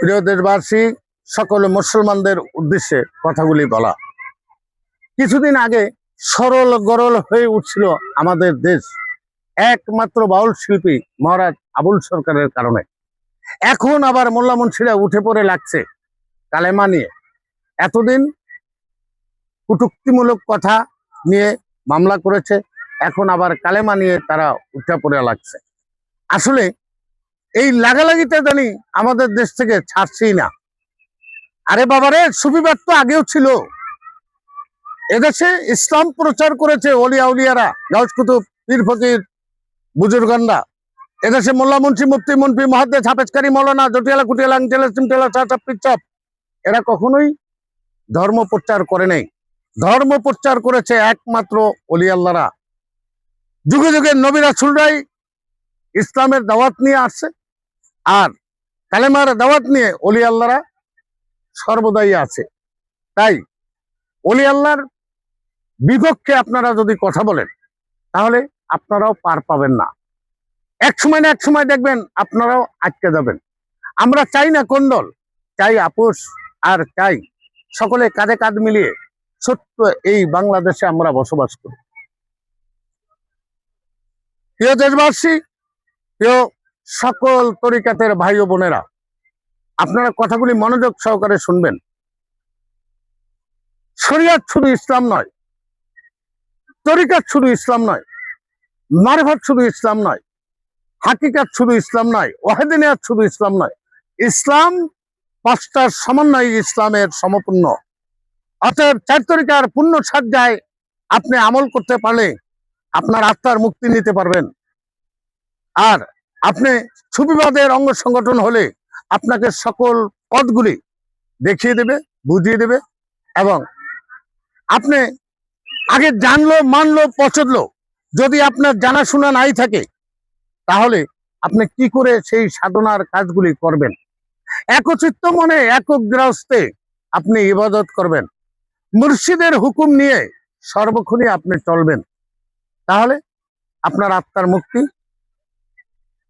প্রিয় দেশবাসী, সকল মুসলমানদের উদ্দেশ্যে কথাগুলি বলা। কিছুদিন আগে সরল গরল হয়ে উঠছিল আমাদের দেশ। একমাত্র বাউল শিল্পী মহারাজ আবুল সরকারের কারণে। এখন আবার মোল্লা মুন্সিরা উঠে পড়ে লাগছে কালেমা নিয়ে। এতদিন কুটুক্তিমূলক কথা নিয়ে মামলা করেছে, এখন আবার কালেমা নিয়ে তারা উঠে পড়ে লাগছে। আসলে এই লাগালাগিটা জানি আমাদের দেশ থেকে ছাড়ছেই না। আরে বাবারে সুবিবাদ তো আগেও ছিল। এদেশে ইসলাম প্রচার করেছে অলিয়া উলিয়ারা, গাউস কুতুব, পীর ফকির, বুজুর্গানরা। এদেশে মোল্লা মুন্সি, মুফতি মন্ত্রী মহাদ্দেশ হাফেজকারী মৌলানা, জটিয়ালা, কুটিয়ালা আংটেলা চিমটেলা এরা কখনোই ধর্ম প্রচার করে নাই। ধর্ম প্রচার করেছে একমাত্র অলিয়াল্লারা। যুগে যুগে নবীরা সুলরাই ইসলামের দাওয়াত নিয়ে আসছে। আর কালেমার দাওয়াত নিয়ে অলি আল্লাহরা সর্বদাই আছে। তাই অলি আল্লাহর বিপক্ষে আপনারা যদি কথা বলেন, তাহলে আপনারাও পার পাবেন না। এক সময় না এক সময় দেখবেন আপনারাও আটকে যাবেন। আমরা চাই না কোন দল, চাই আপোষ আর চাই সকলে কাঁধে কাঁধ মিলিয়ে ছোট্ট এই বাংলাদেশে আমরা বসবাস করি। প্রিয় দেশবাসী, প্রিয় সকল তরিকাতের ভাই ও বোনেরা, আপনারা কথাগুলি মনোযোগ সহকারে শুনবেন। শরিয়াত শুধু ইসলাম নয়, তরিকাত শুধু ইসলাম নয়, মারফত শুধু ইসলাম নয়, হাকিকাত শুধু ইসলাম নয়, ওয়াহেদিনিয়াত শুধু ইসলাম নয়, ইসলাম পাঁচটার সমন্বয় ইসলামের সমপূর্ণ অতএব চার তরিকার পূর্ণ সাজ্জায় আপনি আমল করতে পারলে আপনার আত্মার মুক্তি নিতে পারবেন। আর আপনি সুবিবাদের অঙ্গ সংগঠন হলে আপনাকে সকল পদগুলি দেখিয়ে দেবে, বুঝিয়ে দেবে এবং আপনি আগে জানলো, মানলো পচদলো যদি আপনার জানাশোনা নাই থাকে, তাহলে আপনি কি করে সেই সাধনার কাজগুলি করবেন? একচিত্ত মনে একক গ্রস্তে আপনি ইবাদত করবেন। মুর্শিদের হুকুম নিয়ে সর্বক্ষণই আপনি চলবেন। তাহলে আপনার আত্মার মুক্তি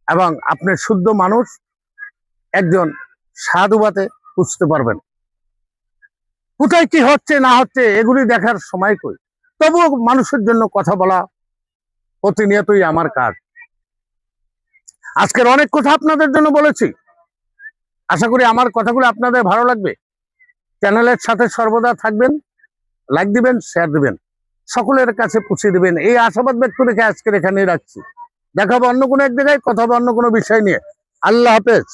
এবং আপনি শুদ্ধ মানুষ, একজন সাধুবাতে বুঝতে পারবেন। কোথায় কি হচ্ছে, না হচ্ছে, এগুলি দেখার সময় কই? তবুও মানুষের জন্য কথা বলা প্রতিনিয়তই আমার কাজ। আজকের অনেক কথা আপনাদের জন্য বলেছি। আশা করি আমার কথাগুলো আপনাদের ভালো লাগবে। চ্যানেলের সাথে সর্বদা থাকবেন, লাইক দিবেন শেয়ার দিবেন। সকলের কাছে পৌঁছে দিবেন। এই আশাবাদ ব্যক্ত রেখে আজকের এখানেই রাখছি। দেখাবো অন্য কোনো এক জায়গায় কথা বা অন্য কোনো বিষয় নিয়ে। আল্লাহ হাফেজ।